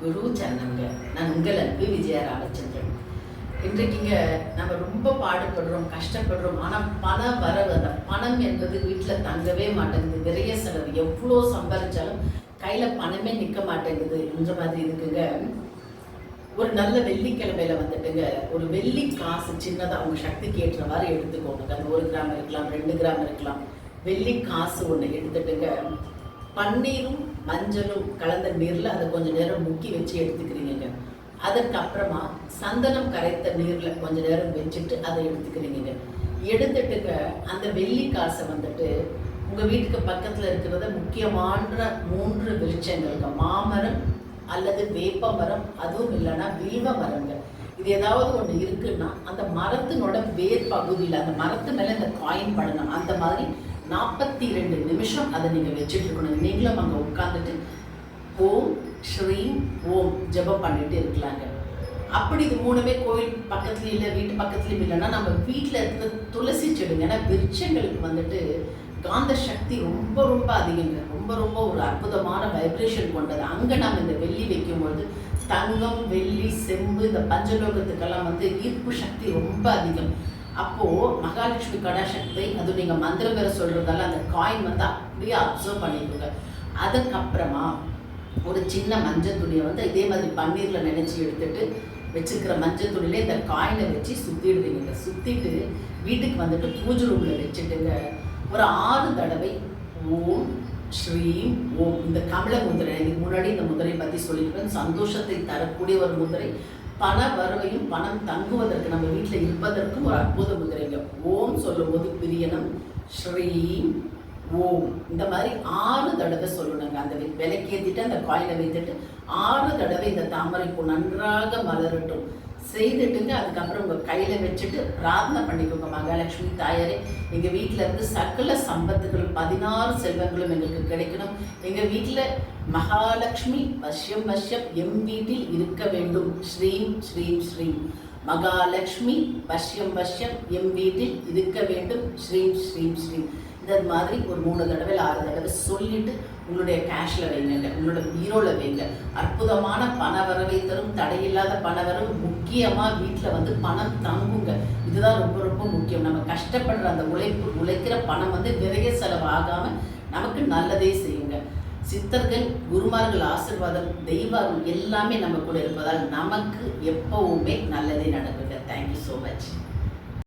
குரு சரணங்க நான் உங்கள் அன்பு விஜயா ராமச்சந்திரன் இன்றைக்குங்க நம்ம ரொம்ப பாடுபடுறோம் கஷ்டப்படுறோம். ஆனால் பணம் வரவு அந்த பணம் என்பது வீட்டில் தங்கவே மாட்டேங்குது. நிறைய செலவு. எவ்வளோ சம்பாதிச்சாலும் கையில் பணமே நிற்க மாட்டேங்குது என்ற மாதிரி இருக்குங்க. ஒரு நல்ல வெள்ளிக்கிழமையில வந்துட்டுங்க ஒரு வெள்ளி காசு சின்னதாக அவங்க சக்திக்கு ஏற்ற மாதிரி எடுத்துக்கோங்க. அது ஒரு கிராம் இருக்கலாம் ரெண்டு கிராம் இருக்கலாம். வெள்ளி காசு ஒன்று எடுத்துட்டுங்க. பன்னீரும் மஞ்சளும் கலந்த நீரில் அதை கொஞ்சம் நேரம் முக்கி வச்சு எடுத்துக்கிறீங்க அதற்கப்புறமா சந்தனம் கரைத்த நீரில் கொஞ்சம் நேரம் வச்சுட்டு அதை எடுத்துக்கிறீங்க எடுத்துட்டுங்க அந்த வெள்ளி காசை வந்துட்டு உங்கள் வீட்டுக்கு பக்கத்தில் இருக்கிறத முக்கியமான மூன்று விருட்சங்களுக்கு மாமரம் அல்லது வேப்ப மரம் அதுவும் இல்லைன்னா வில்வ மரங்கள் இது ஏதாவது ஒன்று இருக்குன்னா அந்த மரத்தினோட வேர் பகுதியில் அந்த மரத்து மேலே இந்த காயின் படணும். அந்த மாதிரி நாற்பத்தி ரெண்டு நிமிஷம் அதை நீங்கள் வச்சுட்டு இருக்கணும் நீங்களும் அங்கே உட்காந்துட்டு ஓம் ஸ்ரீம் ஓம் ஜெபம் பண்ணிட்டு இருக்கலாங்க. அப்படி இது மூணுமே கோயில் பக்கத்துலேயும் இல்லை வீட்டு பக்கத்துலேயும் இல்லைன்னா நம்ம வீட்டில் இருக்கிற துளசி செடிங்க ஏன்னா விருட்சங்களுக்கு வந்துட்டு காந்த சக்தி ரொம்ப ரொம்ப அதிகங்க. ரொம்ப ரொம்ப ஒரு அற்புதமான வைப்ரேஷன் கொண்டது. அங்கே நம்ம இந்த வெள்ளி வைக்கும்போது தங்கம் வெள்ளி செம்பு இந்த பஞ்சலோகத்துக்கெல்லாம் வந்து ஈர்ப்பு சக்தி ரொம்ப அதிகம். அப்போ மகாலட்சுமி கடாசக்தி அது நீங்க மந்திரம் வேற சொல்றதால அந்த காயின் வந்து அப்படியே அப்சர்வ் பண்ணிக்கோங்க அதுக்கப்புறமா ஒரு சின்ன மஞ்சள் துணியை வந்து இதே மாதிரி பன்னீர்ல நினைச்சு எடுத்துட்டு வச்சுருக்கிற மஞ்சள் துணியில இந்த காயினை வச்சு சுத்திடுவீங்க. சுத்திட்டு வீட்டுக்கு வந்துட்டு பூஜை ரூம்ல வச்சுட்டுங்க. ஒரு ஆறு தடவை ஓம் ஸ்ரீம் ஓம். இந்த கமல முதிரை இதுக்கு முன்னாடி இந்த முதிரை பத்தி சொல்லியிருப்பேன் சந்தோஷத்தை தரக்கூடிய ஒரு முதிரை. பண வரவையும் பணம் தங்குவதற்கு நம்ம வீட்டில் இருப்பதற்கும் ஒரு அற்புத முதிரைங்க ஓம் சொல்லும்போது பிரியனம் ஸ்ரீம் ஓம். இந்த மாதிரி ஆறு தடவை சொல்லணுங்க. அந்த விலைக்கு ஏற்றிட்டு அந்த காயினை வைத்துட்டு ஆறு தடவை இந்த தாமரை பூ நன்றாக மலரட்டும். செய்துட்டுங்க அதுக்கப்புறம் உங்கள் கையில் வச்சுட்டு பிரார்த்தனை பண்ணிக்கோங்க மகாலட்சுமி தாயாரே. எங்கள் வீட்டில் இருந்து சகல சம்பத்துகளும் பதினாறு செல்வங்களும் எங்களுக்கு கிடைக்கணும். எங்கள் வீட்டில் மகாலட்சுமி வஷ்யம் வஷ்யம் எம் வீட்டில் இருக்க வேண்டும். ஸ்ரீம் ஸ்ரீம் ஸ்ரீம். மகாலட்சுமி வஷ்யம் வஷ்யம் எம் வீட்டில் இருக்க வேண்டும். ஸ்ரீம் ஸ்ரீம் ஸ்ரீம். இந்த மாதிரி ஒரு மூணு தடவை ஆறு தடவை சொல்லிட்டு உங்களுடைய கேஷில் வைங்க உங்களோட பீரோவில் வைங்க. அற்புதமான பண வரவை தரும் தடையில்லாத பண வரவு வீட்டில் வந்து பணம் தங்குங்க. இதுதான் ரொம்ப ரொம்ப முக்கியம். நம்ம கஷ்டப்படுற அந்த உழைப்பு உழைக்கிற பணம் வந்து விரைய செலவு நமக்கு நல்லதே செய்யுங்க. சித்தர்கள் குருமார்கள் ஆசிர்வாதம் தெய்வம் எல்லாமே நம்ம கூட இருப்பதால் நமக்கு எப்பவுமே நல்லதே நடக்குங்க. Thank you so much